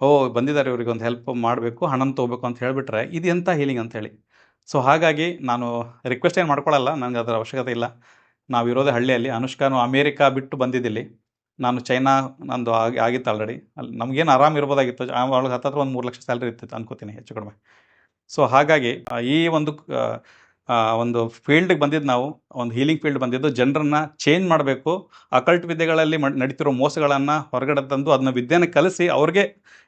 ಓ, ಬಂದಿದ್ದಾರೆ ಇವ್ರಿಗೆ ಒಂದು ಹೆಲ್ಪ್ ಮಾಡಬೇಕು, ಹಣನ ತೊಗೋಬೇಕು ಅಂತ ಹೇಳಿಬಿಟ್ರೆ ಇದು ಎಂಥ ಹೀಲಿಂಗ್ ಅಂತೇಳಿ ಸೊ ಹಾಗಾಗಿ ನಾನು ರಿಕ್ವೆಸ್ಟ್ ಏನು ಮಾಡ್ಕೊಳ್ಳಲ್ಲ ನನಗೆ ಅದರ ಅವಶ್ಯಕತೆ ಇಲ್ಲ. ನಾವು ಇರೋದೇ ಹಳ್ಳಿಯಲ್ಲಿ, ಅನುಷ್ಕಾನು ಅಮೇರಿಕಾ ಬಿಟ್ಟು ಬಂದಿದ್ದಿಲ್ಲಿ. ನಾನು ಚೈನಾ, ನಂದು ಆಗಿ, ಆಗಿತ್ತು ಆಲ್ರೆಡಿ ಅಲ್ಲಿ ನಮಗೇನು ಆರಾಮ ಇರ್ಬೋದಾಗಿತ್ತು ಅವಳಿಗೆ ಹತ್ತತ್ರ ಒಂದು ಮೂರು ಲಕ್ಷ ಸ್ಯಾಲ್ರಿ ಇರ್ತಿತ್ತು ಅನ್ಕೋತೀನಿ ಹೆಚ್ಚು ಕಡಿಮೆ. ಸೊ ಹಾಗಾಗಿ ಈ ಒಂದು ಒಂದು ಫೀಲ್ಡ್ಗೆ ಬಂದಿದ್ದು ನಾವು, ಒಂದು ಹೀಲಿಂಗ್ ಫೀಲ್ಡ್ ಬಂದಿದ್ದು, ಜನರನ್ನ ಚೇಂಜ್ ಮಾಡಬೇಕು. ಅಕಲ್ಟ್ ವಿದ್ಯೆಗಳಲ್ಲಿ ನಡೀತಿರೋ ಮೋಸಗಳನ್ನು ಹೊರಗಡೆ ತಂದು ಅದನ್ನ ವಿದ್ಯೆನ ಕಲಿಸಿ ಅವ್ರಿಗೆ,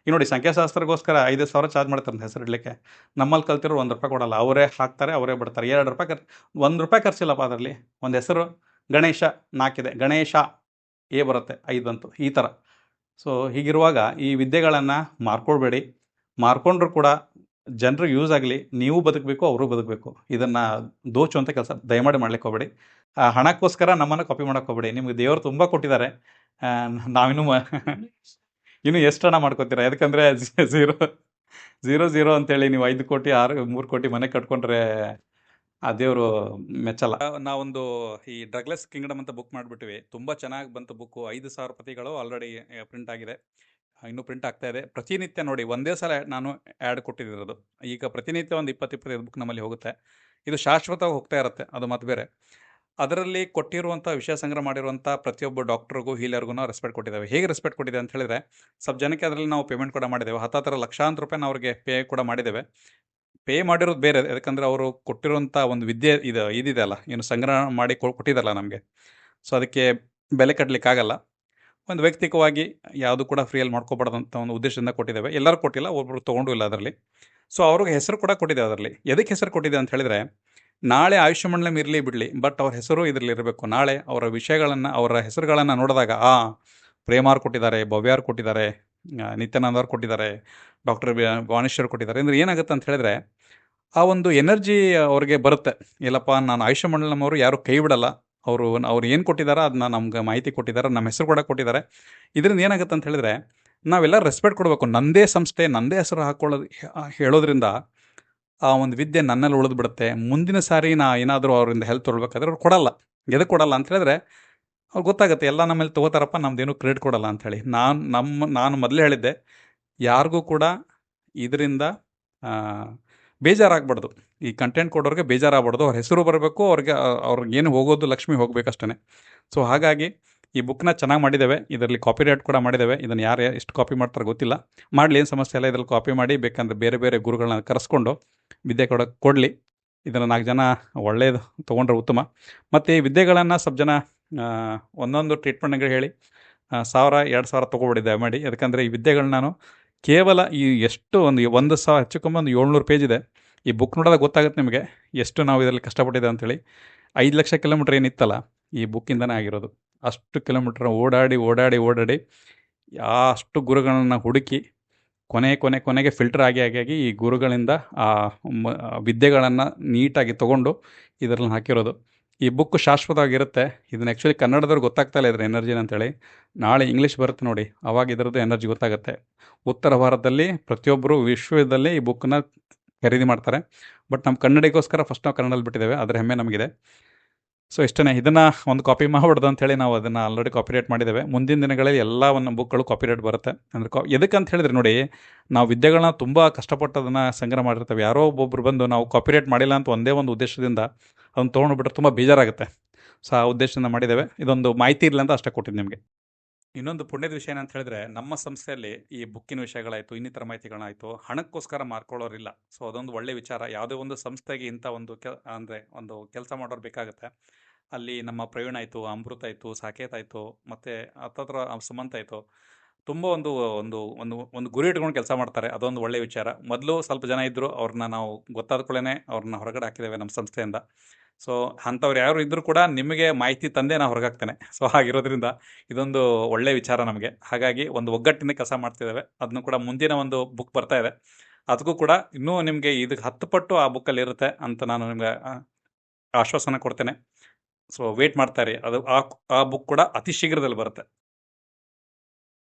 ಈ ನೋಡಿ ಸಂಖ್ಯಾಶಾಸ್ತ್ರಗೋಸ್ಕರ ಐದು ಸಾವಿರ ಚಾರ್ಜ್ ಮಾಡ್ತಾರೆ ಹೆಸರಿಡ್ಲಿಕ್ಕೆ ನಮ್ಮಲ್ಲಿ ಕಲ್ತಿರೋ ಒಂದು ರೂಪಾಯಿ ಕೊಡಲ್ಲ, ಅವರೇ ಹಾಕ್ತಾರೆ, ಅವರೇ ಬಿಡ್ತಾರೆ. ಎರಡು ರೂಪಾಯಿ ಖರ್ಚು, ಒಂದು ರೂಪಾಯಿ ಖರ್ಚಿಲ್ಲಪ್ಪ ಅದರಲ್ಲಿ. ಒಂದು ಹೆಸರು, ಗಣೇಶ ನಾಲ್ಕಿದೆ ಗಣೇಶ ಏ ಬರುತ್ತೆ, ಐದು ಬಂತು ಈ ಥರ ಸೊ ಹೀಗಿರುವಾಗ ಈ ವಿದ್ಯೆಗಳನ್ನು ಮಾರ್ಕೊಳ್ಬೇಡಿ. ಮಾರ್ಕೊಂಡ್ರು ಕೂಡ ಜನರಿಗೆ ಯೂಸ್ ಆಗಲಿ, ನೀವು ಬದುಕಬೇಕು, ಅವರು ಬದುಕಬೇಕು. ಇದನ್ನು ಅಂತ ಕೆಲಸ ದಯಮಾಡಿ ಮಾಡ್ಲಿಕ್ಕೆ ಹೋಗಬೇಡಿ. ಹಣಕ್ಕೋಸ್ಕರ ನಮ್ಮನ್ನು ಕಾಪಿ ಮಾಡೋಕೆ ಹೋಗಬೇಡಿ. ನಿಮಗೆ ದೇವರು ತುಂಬ ಕೊಟ್ಟಿದ್ದಾರೆ. ನಾವಿನ್ನೂ ಇನ್ನೂ ಎಷ್ಟು ಹಣ ಮಾಡ್ಕೋತೀರಾ? ಯಾಕಂದರೆ ಝೀರೋ ಝೀರೋ ಝೀರೋ ಅಂತೇಳಿ ನೀವು ಐದು ಕೋಟಿ, ಆರು, ಮೂರು ಕೋಟಿ ಮನೆ ಕಟ್ಕೊಂಡ್ರೆ ಆ ದೇವರು ಮೆಚ್ಚಲ್ಲ. ನಾವೊಂದು ಈ ಡ್ರಗ್ಲೆಸ್ ಕಿಂಗ್ಡಮ್ ಅಂತ ಬುಕ್ ಮಾಡಿಬಿಟ್ಟಿವಿ. ತುಂಬ ಚೆನ್ನಾಗಿ ಬಂತು ಬುಕ್ಕು ಐದು ಸಾವಿರ ಪ್ರತಿಗಳು ಆಲ್ರೆಡಿ ಪ್ರಿಂಟ್ ಆಗಿದೆ. ಇನ್ನೂ ಪ್ರಿಂಟ್ ಆಗ್ತಾ ಇದೆ. ಪ್ರತಿನಿತ್ಯ ನೋಡಿ, ಒಂದೇ ಸಲ ನಾನು ಆ್ಯಡ್ ಕೊಟ್ಟಿದ್ದಿರೋದು ಈಗ ಪ್ರತಿನಿತ್ಯ ಒಂದು ಇಪ್ಪತ್ತು ಇಪ್ಪತ್ತೈದು ಬುಕ್ ನಮ್ಮಲ್ಲಿ ಹೋಗುತ್ತೆ. ಇದು ಶಾಶ್ವತವಾಗಿ ಹೋಗ್ತಾ ಇರುತ್ತೆ, ಅದು ಮತ್ತೆ ಬೇರೆ. ಅದರಲ್ಲಿ ಕೊಟ್ಟಿರುವಂಥ ವಿಷಯ ಸಂಗ್ರಹ ಮಾಡಿರುವಂಥ ಪ್ರತಿಯೊಬ್ಬ ಡಾಕ್ಟ್ರಿಗೂ ಹೀಲರ್ಗೂ ರೆಸ್ಪೆಕ್ಟ್ ಕೊಟ್ಟಿದ್ದೇವೆ. ಹೇಗೆ ರೆಸ್ಪೆಕ್ಟ್ ಕೊಟ್ಟಿದೆ ಅಂತ ಹೇಳಿದ್ರೆ, ಸ್ವಲ್ಪ ಜನಕ್ಕೆ ಅದರಲ್ಲಿ ನಾವು ಪೇಮೆಂಟ್ ಕೂಡ ಮಾಡಿದ್ದೇವೆ. ಹತ್ತತ್ರ ಲಕ್ಷಾಂತರ ರೂಪಾಯಿ ಅವ್ರಿಗೆ ಪೇ ಕೂಡ ಮಾಡಿದ್ದೇವೆ. ಪೇ ಮಾಡಿರೋದು ಬೇರೆ, ಯಾಕಂದರೆ ಅವರು ಕೊಟ್ಟಿರುವಂಥ ಒಂದು ವಿದ್ಯೆ ಇದು ಇದಿದೆ ಅಲ್ಲ ಏನು ಸಂಗ್ರಹ ಮಾಡಿ ಕೊ- ಕೊಟ್ಟಿದ್ದಾರಲ್ಲ ನಮಗೆ. ಸೊ ಅದಕ್ಕೆ ಬೆಲೆ ಕಟ್ಟಲಿಕ್ಕಾಗಲ್ಲ ಒಂದು ವೈಯಕ್ತಿಕವಾಗಿ ಯಾವುದು ಕೂಡ ಫ್ರೀಯಲ್ಲಿ ಮಾಡ್ಕೋಬಾರ್ದಂಥ ಒಂದು ಉದ್ದೇಶದಿಂದ ಕೊಟ್ಟಿದ್ದೇವೆ. ಎಲ್ಲರೂ ಕೊಟ್ಟಿಲ್ಲ ಒಬ್ಬರು ತೊಗೊಂಡು ಇಲ್ಲ ಅದರಲ್ಲಿ. ಸೊ ಅವ್ರಿಗೆ ಹೆಸರು ಕೂಡ ಕೊಟ್ಟಿದೆ ಅದರಲ್ಲಿ. ಎದಕ್ಕೆ ಹೆಸರು ಕೊಟ್ಟಿದೆ ಅಂತ ಹೇಳಿದರೆ, ನಾಳೆ ಆಯುಷ್ಯ ಮಂಡಲಂ ಇರಲಿ ಬಿಡಲಿ ಬಟ್ ಅವ್ರ ಹೆಸರು ಇದರಲ್ಲಿ ಇರಬೇಕು. ನಾಳೆ ಅವರ ವಿಷಯಗಳನ್ನು, ಅವರ ಹೆಸರುಗಳನ್ನು ನೋಡಿದಾಗ, ಆ, ಪ್ರೇಮಾರ್ ಕೊಟ್ಟಿದ್ದಾರೆ, ಭವ್ಯಾರ್ ಕೊಟ್ಟಿದ್ದಾರೆ ನಿತ್ಯಾನಂದ ಅವ್ರು ಕೊಟ್ಟಿದ್ದಾರೆ, ಡಾಕ್ಟರ್ ವಾಣೇಶ್ವರ್ ಕೊಟ್ಟಿದ್ದಾರೆ. ಅಂದರೆ ಏನಾಗುತ್ತೆ ಅಂತ ಹೇಳಿದ್ರೆ, ಆ ಒಂದು ಎನರ್ಜಿ ಅವ್ರಿಗೆ ಬರುತ್ತೆ. ಇಲ್ಲಪ್ಪ ನಾನು ಆಯುಷ್ಯ ಮಂಡಲಂ ಅವರು ಯಾರು ಕೈ ಬಿಡಲ್ಲ. ಅವರು ಅವ್ರು ಏನು ಕೊಟ್ಟಿದ್ದಾರೆ ಅದನ್ನ ನಮ್ಗೆ ಮಾಹಿತಿ ಕೊಟ್ಟಿದ್ದಾರೆ ನಮ್ಮ ಹೆಸರು ಕೂಡ ಕೊಟ್ಟಿದ್ದಾರೆ ಇದರಿಂದ ಏನಾಗುತ್ತೆ ಅಂತ ಹೇಳಿದ್ರೆ ನಾವೆಲ್ಲ ರೆಸ್ಪೆಕ್ಟ್ ಕೊಡಬೇಕು. ನನ್ನದೇ ಸಂಸ್ಥೆ ನನ್ನದೇ ಹೆಸರು ಹಾಕೊಳ್ಳೋದು ಹೇಳೋದ್ರಿಂದ ಆ ಒಂದು ವಿದ್ಯೆ ನನ್ನಲ್ಲಿ ಉಳಿದು ಬಿಡುತ್ತೆ ಮುಂದಿನ ಸಾರಿ ನಾ ಏನಾದರೂ ಅವರಿಂದ ಹೆಲ್ಪ್ ತೊಗೊಳ್ಬೇಕಾದ್ರೆ ಅವ್ರು ಕೊಡಲ್ಲ. ಎದಕ್ಕೆ ಕೊಡಲ್ಲ ಅಂತ ಹೇಳಿದ್ರೆ, ಅವ್ರು ಗೊತ್ತಾಗುತ್ತೆ, ಎಲ್ಲ ನಮ್ಮಲ್ಲಿ ತೊಗೋತಾರಪ್ಪ ನಮ್ಮದೇನು ಕ್ರೆಡಿಟ್ ಕೊಡಲ್ಲ ಅಂಥೇಳಿ ನಾನು ನಮ್ಮ ನಾನು ಮೊದಲೇ ಹೇಳಿದ್ದೆ, ಯಾರಿಗೂ ಕೂಡ ಇದರಿಂದ ಬೇಜಾರಾಗಬಾರ್ದು. ಈ ಕಂಟೆಂಟ್ ಕೊಡೋರಿಗೆ ಬೇಜಾರಾಗಬಾರ್ದು ಅವ್ರ ಹೆಸರು ಬರಬೇಕು, ಅವ್ರಿಗೆ ಅವ್ರಿಗೆ ಏನು ಹೋಗೋದು ಲಕ್ಷ್ಮಿ ಹೋಗಬೇಕಷ್ಟೇ ಸೊ ಹಾಗಾಗಿ ಈ ಬುಕ್ನ ಚೆನ್ನಾಗಿ ಮಾಡಿದ್ದೇವೆ. ಇದರಲ್ಲಿ ಕಾಪಿ ರೈಟ್ ಕೂಡ ಮಾಡಿದ್ದೇವೆ. ಇದನ್ನು ಯಾರು ಎಷ್ಟು ಕಾಪಿ ಮಾಡ್ತಾರೆ ಗೊತ್ತಿಲ್ಲ. ಮಾಡಲಿ, ಏನು ಸಮಸ್ಯೆ ಇಲ್ಲ. ಇದರಲ್ಲಿ ಕಾಪಿ ಮಾಡಿ, ಬೇಕಂದ್ರೆ ಬೇರೆ ಬೇರೆ ಗುರುಗಳನ್ನ ಕರೆಸ್ಕೊಂಡು ವಿದ್ಯೆ ಕೊಡ, ಕೊಡಲಿ. ಇದನ್ನು ನಾಲ್ಕು ಜನ ಒಳ್ಳೆಯದು ತೊಗೊಂಡ್ರೆ ಉತ್ತಮ. ಮತ್ತು ಈ ವಿದ್ಯೆಗಳನ್ನು ಸ್ವಲ್ಪ ಜನ ಒಂದೊಂದು ಟ್ರೀಟ್ಮೆಂಟ್ಗಳು ಹೇಳಿ ಸಾವಿರ, ಎರಡು ಸಾವಿರ ತೊಗೊಬಿಟ್ಟಿದ್ದೆ ಮಾಡಿ. ಯಾಕಂದರೆ ಈ ವಿದ್ಯೆಗಳನ್ನ ನಾನು ಕೇವಲ ಈ ಎಷ್ಟು ಒಂದು ಒಂದು ಸಾವಿರ, ಹೆಚ್ಚು ಒಂದು ಏಳ್ನೂರು ಪೇಜ್ ಇದೆ. ಈ ಬುಕ್ ನೋಡಿದಾಗ ಗೊತ್ತಾಗುತ್ತೆ ನಿಮಗೆ. ಎಷ್ಟು ನಾವು ಇದರಲ್ಲಿ ಕಷ್ಟಪಟ್ಟಿದೆ ಅಂತೇಳಿ. ಐದು ಲಕ್ಷ ಕಿಲೋಮೀಟ್ರ್ ಏನಿತ್ತಲ್ಲ, ಈ ಬುಕ್ಕಿಂದನೇ ಆಗಿರೋದು. ಅಷ್ಟು ಕಿಲೋಮೀಟ್ರ್ ಓಡಾಡಿ ಓಡಾಡಿ ಓಡಾಡಿ ಅಷ್ಟು ಗುರುಗಳನ್ನು ಹುಡುಕಿ, ಕೊನೆ ಕೊನೆ, ಕೊನೆಗೆ ಫಿಲ್ಟರ್ ಆಗಿ ಆಗಿ ಈ ಗುರುಗಳಿಂದ ಆ ವಿದ್ಯೆಗಳನ್ನು ನೀಟಾಗಿ ತೊಗೊಂಡು ಇದರಲ್ಲಿ ಹಾಕಿರೋದು. ಈ ಬುಕ್ ಶಾಶ್ವತವಾಗಿರುತ್ತೆ. ಇದನ್ನ ಆ್ಯಕ್ಚುಲಿ ಕನ್ನಡದವ್ರಿಗೆ ಗೊತ್ತಾಗ್ತಾ ಇಲ್ಲ ಇದ್ರ ಎನರ್ಜಿನ ಅಂತೇಳಿ. ನಾಳೆ ಇಂಗ್ಲೀಷ್ ಬರುತ್ತೆ ನೋಡಿ. ಅವಾಗ ಇದರದ್ದು ಎನರ್ಜಿ ಗೊತ್ತಾಗುತ್ತೆ. ಉತ್ತರ ಭಾರತದಲ್ಲಿ ಪ್ರತಿಯೊಬ್ಬರು ವಿಶ್ವದಲ್ಲಿ ಈ ಬುಕ್ಕನ್ನ ಖರೀದಿ ಮಾಡ್ತಾರೆ. ಬಟ್ ನಮ್ಮ ಕನ್ನಡಿಗೋಸ್ಕರ ಫಸ್ಟ್ ನಾವು ಕನ್ನಡಲ್ಲಿ ಬಿಟ್ಟಿದ್ದೇವೆ. ಅದರ ಹೆಮ್ಮೆ ನಮಗಿದೆ. ಸೊ ಇಷ್ಟೇ ಇದನ್ನು ಒಂದು ಕಾಪಿ ಮಾಡಬಾರ್ದು ಅಂತೇಳಿ ನಾವು ಅದನ್ನು ಆಲ್ರೆಡಿ ಕಾಪಿರೇಟ್ ಮಾಡಿದ್ದೇವೆ. ಮುಂದಿನ ದಿನಗಳಲ್ಲಿ ಎಲ್ಲ ಒಂದು ಬುಕ್ಗಳು ಕಾಪಿರೇಟ್ ಬರುತ್ತೆ. ಅಂದರೆ ಕಾ ಎದಕ್ಕೆ ಅಂತ ಹೇಳಿದ್ರೆ ನೋಡಿ, ನಾವು ವಿದ್ಯೆಗಳನ್ನ ತುಂಬ ಕಷ್ಟಪಟ್ಟು ಅದನ್ನು ಸಂಗ್ರಹ ಮಾಡಿರ್ತೇವೆ. ಯಾರೋ ಒಬ್ಬೊಬ್ರು ಬಂದು ನಾವು ಕಾಪಿರೇಟ್ ಮಾಡಿಲ್ಲ ಅಂತ ಒಂದೇ ಒಂದು ಉದ್ದೇಶದಿಂದ ಅದನ್ನು ತೊಗೊಂಡ್ಬಿಟ್ರೆ ತುಂಬ ಬೇಜಾರಾಗುತ್ತೆ. ಸೊ ಆ ಉದ್ದೇಶದಿಂದ ಮಾಡಿದ್ದೇವೆ. ಇದೊಂದು ಮಾಹಿತಿ ಇರಲಿ ಅಂತ ಅಷ್ಟೇ ಕೊಟ್ಟಿದ್ದು ನಿಮಗೆ. ಇನ್ನೊಂದು ಪುಣ್ಯದ ವಿಷಯ ಏನಂತ ಹೇಳಿದ್ರೆ, ನಮ್ಮ ಸಂಸ್ಥೆಯಲ್ಲಿ ಈ ಬುಕ್ಕಿನ ವಿಷಯಗಳಾಯ್ತು, ಇನ್ನಿತರ ಮಾಹಿತಿಗಳಾಯಿತು, ಹಣಕ್ಕೋಸ್ಕರ ಮಾರ್ಕೊಳ್ಳೋರಿಲ್ಲ ಸೊ, ಅದೊಂದು ಒಳ್ಳೆ ವಿಚಾರ. ಯಾವುದೇ ಒಂದು ಸಂಸ್ಥೆಗೆ ಇಂಥ ಒಂದು ಕೆ ಅಂದರೆ ಒಂದು ಕೆಲಸ ಮಾಡೋರು ಬೇಕಾಗುತ್ತೆ. ಅಲ್ಲಿ ನಮ್ಮ ಪ್ರವೀಣ್ ಆಯಿತು, ಅಮೃತ ಆಯಿತು, ಸಾಕೇತ್ ಆಯಿತು, ಮತ್ತು ಹತ್ತತ್ರ ಸುಮಂತ್ ಆಯಿತು. ತುಂಬ ಒಂದು ಒಂದು ಒಂದು ಒಂದು ಗುರಿ ಇಟ್ಕೊಂಡು ಕೆಲಸ ಮಾಡ್ತಾರೆ. ಅದೊಂದು ಒಳ್ಳೆಯ ವಿಚಾರ. ಮೊದಲು ಸ್ವಲ್ಪ ಜನ ಇದ್ದರು ಅವ್ರನ್ನ ನಾವು ಗೊತ್ತಾದ ಕೂಡಲೇ ಅವ್ರನ್ನ ಹೊರಗಡೆ ಹಾಕಿದ್ದೇವೆ ನಮ್ಮ ಸಂಸ್ಥೆಯಿಂದ. ಸೊ ಅಂಥವ್ರು ಯಾರು ಇದ್ದರೂ ಕೂಡ ನಿಮಗೆ ಮಾಹಿತಿ ತಂದೆ ನಾನು ಹೊರಗಾಗ್ತೇನೆ ಸೊ ಹಾಗಿರೋದ್ರಿಂದ ಇದೊಂದು ಒಳ್ಳೆಯ ವಿಚಾರ ನಮಗೆ. ಹಾಗಾಗಿ ಒಂದು ಒಗ್ಗಟ್ಟಿನ ಕೆಲಸ ಮಾಡ್ತಿದ್ದೇವೆ. ಅದನ್ನು ಕೂಡ ಮುಂದಿನ ಒಂದು ಬುಕ್ ಬರ್ತಾ ಇದೆ. ಅದಕ್ಕೂ ಕೂಡ ಇನ್ನೂ ನಿಮಗೆ ಇದಕ್ಕೆ ಹತ್ತು ಪಟ್ಟು ಆ ಬುಕ್ಕಲ್ಲಿ ಇರುತ್ತೆ ಅಂತ ನಾನು ನಿಮಗೆ ಆಶ್ವಾಸನ ಕೊಡ್ತೇನೆ. ಸೊ ವೇಟ್ ಮಾಡ್ತಾರೆ ಅದು ಆ ಬುಕ್ ಕೂಡ ಅತಿ ಶೀಘ್ರದಲ್ಲಿ ಬರುತ್ತೆ.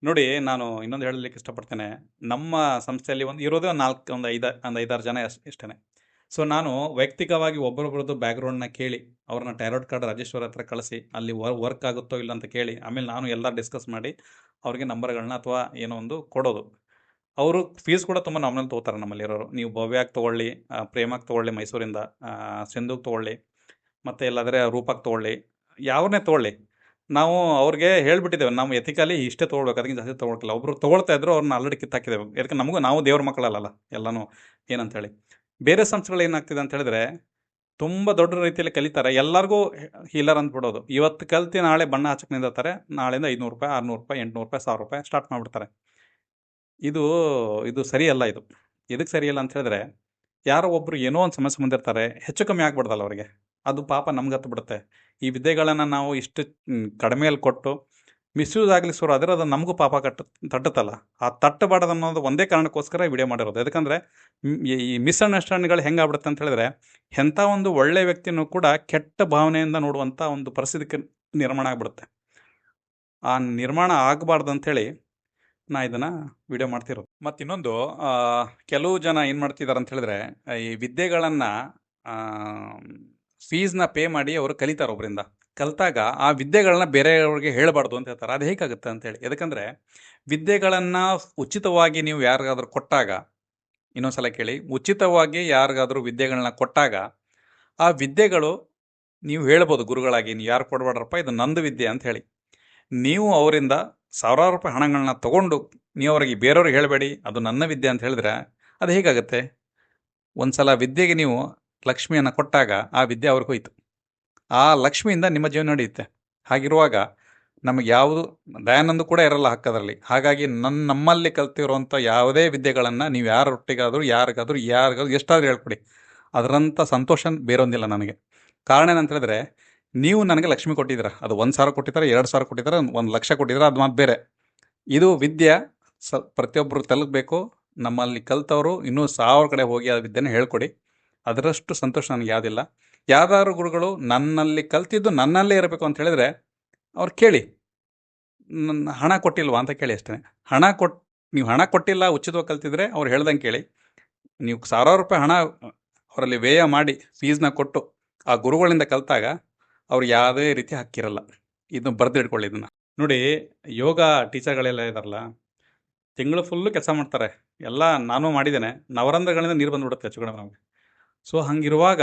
ನೋಡಿ, ನಾನು ಇನ್ನೊಂದು ಹೇಳಲಿಕ್ಕೆ ಇಷ್ಟಪಡ್ತೇನೆ. ನಮ್ಮ ಸಂಸ್ಥೆಯಲ್ಲಿ ಒಂದು ಇರೋದೇ ಒಂದು ನಾಲ್ಕು, ಒಂದು ಐದು, ಒಂದು ಐದಾರು ಜನ ಅಷ್ಟೇ ಸೊ ನಾನು ವೈಯಕ್ತಿಕವಾಗಿ ಒಬ್ಬರೊಬ್ಬರದ್ದು ಬ್ಯಾಕ್ಗ್ರೌಂಡ್ನ ಕೇಳಿ, ಅವ್ರನ್ನ ಟ್ಯಾರೋಟ್ ಕಾರ್ಡ್ ರಾಜೇಶ್ವರ ಹತ್ರ ಕಳಿಸಿ, ಅಲ್ಲಿ ವರ್ ವರ್ಕ್ ಆಗುತ್ತೋ ಇಲ್ಲ ಅಂತ ಕೇಳಿ, ಆಮೇಲೆ ನಾನು ಎಲ್ಲ ಡಿಸ್ಕಸ್ ಮಾಡಿ ಅವ್ರಿಗೆ ನಂಬರ್ಗಳನ್ನ ಅಥವಾ ಏನೋ ಒಂದು ಕೊಡೋದು. ಅವರು ಫೀಸ್ ಕೂಡ ತುಂಬ ನಾಮಿನಲ್ ತೊಗೋತಾರೆ ನಮ್ಮಲ್ಲಿರೋರು. ನೀವು ಭವ್ಯಾಗಿ ತೊಗೊಳ್ಳಿ ಪ್ರೇಮಾಗ್ ತೊಗೊಳ್ಳಿ ಮೈಸೂರಿಂದ ಸಿಂಧುಗೆ ತೊಗೊಳ್ಳಿ, ಮತ್ತು ಎಲ್ಲಾದರೆ ರೂಪಾಗಿ ತೊಗೊಳ್ಳಿ ಯಾವನ್ನೇ ತೊಗೊಳ್ಳಿ. ನಾವು ಅವ್ರಿಗೆ ಹೇಳ್ಬಿಟ್ಟಿದ್ದೇವೆ, ನಾವು ಎಥಿಕಲಿ ಇಷ್ಟೇ ತೊಗೊಳ್ಬೇಕು ಅದಕ್ಕೆ ಜಾಸ್ತಿ ತೊಗೊಳಕಿಲ್ಲ. ಒಬ್ಬರು ತೊಗೊಳ್ತಾ ಇದ್ರು ಅವ್ರನ್ನ ಆಲ್ರೆಡಿ ಕಿತ್ತಾಕಿದ್ದೇವೆ. ಯಾಕೆ ನಮಗೂ ನಾವು ದೇವ್ರ ಮಕ್ಕಳಲ್ಲ ಎಲ್ಲನೂ ಏನಂತೇಳಿ. ಬೇರೆ ಸಂಸ್ಥೆಗಳು ಏನಾಗ್ತಿದೆ ಅಂತ ಹೇಳಿದ್ರೆ, ತುಂಬ ದೊಡ್ಡ ರೀತಿಯಲ್ಲಿ ಕಲಿತಾರೆ. ಎಲ್ಲರಿಗೂ ಹೀಲರ್ ಅಂದ್ಬಿಡೋದು. ಇವತ್ತು ಕಲ್ತು, ನಾಳೆ ಬಣ್ಣ ಹಚ್ಚಕ್ಕೆ ನಿಂದಿರ್ತಾರೆ. ನಾಳೆಯಿಂದ ಐನೂರು ರೂಪಾಯಿ, ಆರುನೂರು ರೂಪಾಯಿ, ಎಂಟುನೂರು ರೂಪಾಯಿ, ಸಾವಿರ ರೂಪಾಯಿ ಸ್ಟಾರ್ಟ್ ಮಾಡಿಬಿಡ್ತಾರೆ. ಇದು ಇದು ಸರಿಯಲ್ಲ ಇದು. ಇದಕ್ಕೆ ಸರಿಯಲ್ಲ ಅಂತ ಹೇಳಿದ್ರೆ, ಯಾರೋ ಒಬ್ಬರು ಏನೋ ಒಂದು ಸಮಸ್ಯೆ ಬಂದಿರ್ತಾರೆ, ಹೆಚ್ಚು ಕಮ್ಮಿ ಆಗ್ಬಿಡ್ದಲ್ಲ ಅವರಿಗೆ. ಅದು ಪಾಪ ನಮ್ಗೆ ಹತ್ತು ಬಿಡುತ್ತೆ ಈ ವಿದ್ಯೆಗಳನ್ನು ನಾವು ಇಷ್ಟು ಕಡಿಮೆಯಲ್ಲಿ ಕೊಟ್ಟು ಮಿಸ್ಯೂಸ್ ಆಗಲಿ ಶುರು ಆದರೆ ಅದು ನಮಗೂ ಪಾಪ ಕಟ್ಟ, ತಟ್ಟುತ್ತಲ್ಲ. ಆ ತಟ್ಟಬಾರ್ದು ಅನ್ನೋದು ಒಂದೇ ಕಾರಣಕ್ಕೋಸ್ಕರ ವಿಡಿಯೋ ಮಾಡಿರೋದು. ಯಾಕಂದರೆ ಈ ಮಿಸ್ಅಂಡರ್ಸ್ಟ್ಯಾಂಡಿಂಗ್ಗಳು ಹೆಂಗಾಗ್ಬಿಡುತ್ತೆ ಅಂತ ಹೇಳಿದ್ರೆ, ಎಂಥ ಒಂದು ಒಳ್ಳೆ ವ್ಯಕ್ತಿನೂ ಕೂಡ ಕೆಟ್ಟ ಭಾವನೆಯಿಂದ ನೋಡುವಂಥ ಒಂದು ಪರಿಸ್ಥಿತಿ ನಿರ್ಮಾಣ ಆಗ್ಬಿಡುತ್ತೆ. ಆ ನಿರ್ಮಾಣ ಆಗಬಾರ್ದು ಅಂಥೇಳಿ ನಾ ಇದನ್ನು ವಿಡಿಯೋ ಮಾಡ್ತಿರೋದು. ಮತ್ತು ಇನ್ನೊಂದು ಕೆಲವು ಜನ ಏನು ಮಾಡ್ತಿದ್ದಾರೆ ಅಂತ ಹೇಳಿದ್ರೆ, ಈ ವಿದ್ಯೆಗಳನ್ನು ಫೀಸ್ನ ಪೇ ಮಾಡಿ ಅವರು ಕಲಿತಾರೆ ಒಬ್ಬರಿಂದ ಕಲಿತಾಗ ಆ ವಿದ್ಯೆಗಳನ್ನ ಬೇರೆಯವ್ರಿಗೆ ಹೇಳಬಾರ್ದು ಅಂತ ಹೇಳ್ತಾರೆ. ಅದು ಹೇಗಾಗುತ್ತೆ ಅಂತೇಳಿ. ಯಾಕಂದರೆ ವಿದ್ಯೆಗಳನ್ನು ಉಚಿತವಾಗಿ ನೀವು ಯಾರಿಗಾದ್ರೂ ಕೊಟ್ಟಾಗ, ಇನ್ನೊಂದ್ಸಲ ಕೇಳಿ, ಉಚಿತವಾಗಿ ಯಾರಿಗಾದರೂ ವಿದ್ಯೆಗಳನ್ನ ಕೊಟ್ಟಾಗ, ಆ ವಿದ್ಯೆಗಳು ನೀವು ಹೇಳ್ಬೋದು ಗುರುಗಳಾಗಿ ನೀವು ಯಾರು ಕೊಡಬೇಡ್ರಪ್ಪ, ಇದು ನಂದು ವಿದ್ಯೆ ಅಂತ ಹೇಳಿ. ನೀವು ಅವರಿಂದ ಸಾವಿರಾರು ರೂಪಾಯಿ ಹಣಗಳನ್ನ ತಗೊಂಡು ನೀವು ಅವರಿಗೆ ಬೇರೆಯವ್ರಿಗೆ ಹೇಳಬೇಡಿ, ಅದು ನನ್ನ ವಿದ್ಯೆ ಅಂತ ಹೇಳಿದ್ರೆ, ಅದು ಹೇಗಾಗುತ್ತೆ? ಒಂದು ಸಲ ವಿದ್ಯೆಗೆ ನೀವು ಲಕ್ಷ್ಮಿಯನ್ನು ಕೊಟ್ಟಾಗ ಆ ವಿದ್ಯೆ ಅವ್ರಿಗೆ ಹೋಯಿತು. ಆ ಲಕ್ಷ್ಮಿಯಿಂದ ನಿಮ್ಮ ಜೀವನ ನಡೆಯುತ್ತೆ. ಹಾಗಿರುವಾಗ ನಮಗೆ ಯಾವುದು, ದಯಾನಂದು ಕೂಡ ಇರಲ್ಲ ಹಕ್ಕದಲ್ಲಿ ಹಾಗಾಗಿ ನನ್ನ ನಮ್ಮಲ್ಲಿ ಕಲ್ತಿರುವಂಥ ಯಾವುದೇ ವಿದ್ಯೆಗಳನ್ನು ನೀವು ಯಾರೊಟ್ಟಿಗಾದರೂ ಯಾರಿಗಾದರೂ, ಯಾರಿಗಾದ್ರೂ ಎಷ್ಟಾದರೂ ಹೇಳ್ಕೊಡಿ. ಅದರಂಥ ಸಂತೋಷ ಬೇರೊಂದಿಲ್ಲ ನನಗೆ. ಕಾರಣ ಏನಂತ ಹೇಳಿದ್ರೆ, ನೀವು ನನಗೆ ಲಕ್ಷ್ಮಿ ಕೊಟ್ಟಿದ್ದೀರ. ಅದು ಒಂದು ಸಾವಿರ ಕೊಟ್ಟಿದ್ದಾರೆ, ಎರಡು ಸಾವಿರ ಕೊಟ್ಟಿದ್ದಾರೆ, ಒಂದು ಲಕ್ಷ ಕೊಟ್ಟಿದ್ದಾರೆ, ಅದು ಮಾತು ಬೇರೆ. ಇದು ವಿದ್ಯೆ ಸ ಪ್ರತಿಯೊಬ್ಬರು ತಲುಪಬೇಕು ನಮ್ಮಲ್ಲಿ ಕಲ್ತವರು ಇನ್ನೂ ಸಾವಿರ ಕಡೆ ಹೋಗಿ ಆ ವಿದ್ಯೆನ ಹೇಳ್ಕೊಡಿ. ಅದರಷ್ಟು ಸಂತೋಷ ನನಗೆ ಯಾವುದಿಲ್ಲ. ಯಾವ್ದಾದ್ರು ಗುರುಗಳು ನನ್ನಲ್ಲಿ ಕಲ್ತಿದ್ದು ನನ್ನಲ್ಲೇ ಇರಬೇಕು ಅಂತ ಹೇಳಿದ್ರೆ ಅವ್ರು ಕೇಳಿ. ನನ್ನ ಹಣ ಕೊಟ್ಟಿಲ್ವಾ? ಅಂತ ಕೇಳಿ ಅಷ್ಟೇ ಹಣ ಕೊಟ್ಟು ನೀವು ಹಣ ಕೊಟ್ಟಿಲ್ಲ, ಉಚಿತವಾಗಿ ಕಲ್ತಿದ್ರೆ? ಅವ್ರು ಹೇಳ್ದಂಗೆ ಕೇಳಿ. ನೀವು ಸಾವಿರಾರು ರೂಪಾಯಿ ಹಣ ಅವರಲ್ಲಿ ವ್ಯಯ ಮಾಡಿ ಫೀಸ್ನ ಕೊಟ್ಟು ಆ ಗುರುಗಳಿಂದ ಕಲಿತಾಗ ಅವ್ರು ಯಾವುದೇ ರೀತಿ ಹಾಕಿರಲ್ಲ ಇದನ್ನು ಬರೆದಿಡ್ಕೊಳ್ಳಿ ಇದನ್ನು. ನೋಡಿ, ಯೋಗ ಟೀಚರ್ಗಳೆಲ್ಲ ಇದಾರಲ್ಲ, ತಿಂಗಳು ಫುಲ್ಲು ಕೆಲಸ ಮಾಡ್ತಾರೆ. ಎಲ್ಲ ನಾನು ಮಾಡಿದ್ದೇನೆ. ನವರಂಧ್ರಗಳಿಂದ ನೀರು ಬಂದುಬಿಡುತ್ತೆ ಹೆಚ್ಚು ನಮಗೆ. ಸೊ ಹಂಗಿರುವಾಗ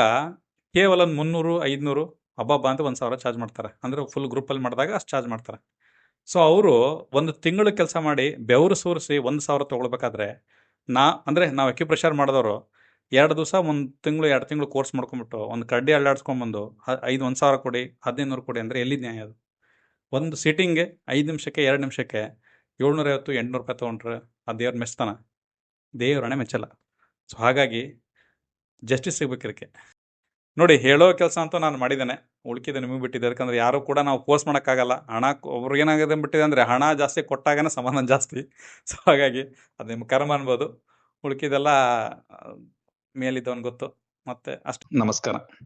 ಕೇವಲ ಮುನ್ನೂರು, ಐದುನೂರು ಹಬ್ಬ ಅಂತ ಒಂದು ಸಾವಿರ ಚಾರ್ಜ್ ಮಾಡ್ತಾರೆ. ಅಂದರೆ ಫುಲ್ ಗ್ರೂಪಲ್ಲಿ ಮಾಡಿದಾಗ ಅಷ್ಟು ಚಾರ್ಜ್ ಮಾಡ್ತಾರೆ. ಸೊ ಅವರು ಒಂದು ತಿಂಗಳು ಕೆಲಸ ಮಾಡಿ ಬೆವರು ಸೂರಿಸಿ ಒಂದು ಸಾವಿರ ತೊಗೊಳ್ಬೇಕಾದ್ರೆ ನಾ, ಅಂದರೆ ನಾವು ಅಕ್ಯುಪ್ರೆಷರ್ ಮಾಡಿದವರು ಎರಡು ದಿವಸ ಒಂದು ತಿಂಗಳು, ಎರಡು ತಿಂಗಳು ಕೋರ್ಸ್ ಮಾಡ್ಕೊಂಬಿಟ್ಟು ಒಂದು ಕಡ್ಡಿ ಅಲ್ಲಾಡ್ಸ್ಕೊಂಬಂದು ಹ- ಐದು, ಒಂದು ಸಾವಿರ ಕೊಡಿ ಹದಿನೈದು ನೂರು ಕೊಡಿ ಅಂದರೆ ಎಲ್ಲಿ ನ್ಯಾಯ ಅದು? ಒಂದು ಸೀಟಿಂಗ್ಗೆ ಐದು ನಿಮಿಷಕ್ಕೆ, ಎರಡು ನಿಮಿಷಕ್ಕೆ ಏಳ್ನೂರೈವತ್ತು, ಎಂಟುನೂರು ರೂಪಾಯಿ ತೊಗೊಂಡ್ರೆ ಆ ದೇವ್ರ ಮೆಚ್ತಾನ. ಹಣೆ ಮೆಚ್ಚಲ್ಲ. ಸೊ ಹಾಗಾಗಿ ಜಸ್ಟಿಸ್ ಸಿಗ್ಬೇಕು ಇದಕ್ಕೆ ನೋಡಿ, ಹೇಳೋ ಕೆಲಸ ಅಂತೂ ನಾನು ಮಾಡಿದ್ದೇನೆ. ಉಳ್ಕಿದೆ ನಿಮಗೆ ಬಿಟ್ಟಿದೆ. ಯಾಕಂದ್ರೆ ಯಾರು ಕೂಡ ನಾವು ಫೋರ್ಸ್ ಮಾಡೋಕ್ಕಾಗಲ್ಲ. ಹಣ ಒಬ್ರಿಗೆ ಏನಾಗಿದೆ ಬಿಟ್ಟಿದೆ ಅಂದರೆ ಹಣ ಜಾಸ್ತಿ ಕೊಟ್ಟಾಗನೇ ಸಮಾಧಾನ ಜಾಸ್ತಿ. ಸೊ ಹಾಗಾಗಿ ಅದು ನಿಮ್ಮ ಕರ್ಮ ಅನ್ಬೋದು. ಉಳ್ಕಿದೆಲ್ಲ ಮೇಲಿದ್ದವನು ಗೊತ್ತು. ಮತ್ತೆ ಅಷ್ಟು. ನಮಸ್ಕಾರ.